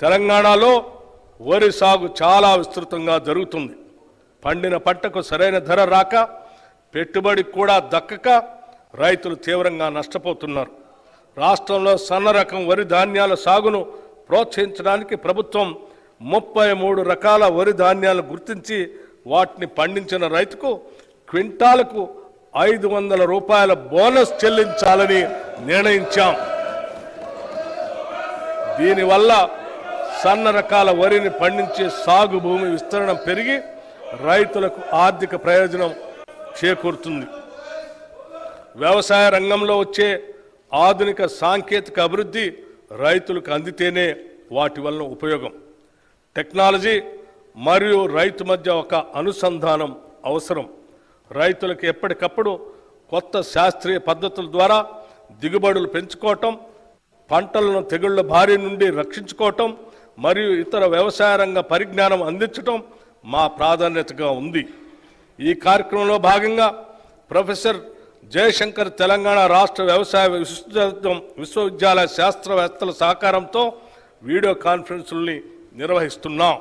తెలంగాణలో వరి సాగు చాలా విస్తృతంగా జరుగుతుంది. పండిన పంటకు సరైన ధర రాక పెట్టుబడి కూడా దక్కక రైతులు తీవ్రంగా నష్టపోతున్నారు. రాష్ట్రంలో సన్న రకం వరి ధాన్యాల సాగును ప్రోత్సహించడానికి ప్రభుత్వం ముప్పై మూడు రకాల వరి ధాన్యాలు గుర్తించి వాటిని పండించిన రైతుకు క్వింటాలకు ఐదు వందల రూపాయల బోనస్ చెల్లించాలని నిర్ణయించాం. దీనివల్ల సన్న రకాల వరిని పండించే సాగు భూమి విస్తరణ పెరిగి రైతులకు ఆర్థిక ప్రయోజనం చేకూరుతుంది. వ్యవసాయ రంగంలో వచ్చే ఆధునిక సాంకేతిక అభివృద్ధి రైతులకు అందితేనే వాటి వలన ఉపయోగం. టెక్నాలజీ మరియు రైతు మధ్య ఒక అనుసంధానం అవసరం. రైతులకు ఎప్పటికప్పుడు కొత్త శాస్త్రీయ పద్ధతుల ద్వారా దిగుబడులు పెంచుకోవటం పంటలను తెగుళ్ళ భారీ నుండి రక్షించుకోవటం మరియు ఇతర వ్యవసాయ రంగ పరిజ్ఞానం అందించటం మా ప్రాధాన్యతగా ఉంది. ఈ కార్యక్రమంలో భాగంగా ప్రొఫెసర్ జయశంకర్ తెలంగాణ రాష్ట్ర వ్యవసాయ విశ్వవిద్యాలయం విశ్వవిద్యాలయ శాస్త్రవేత్తల సహకారంతో వీడియో కాన్ఫరెన్సుల్ని నిర్వహిస్తున్నాం.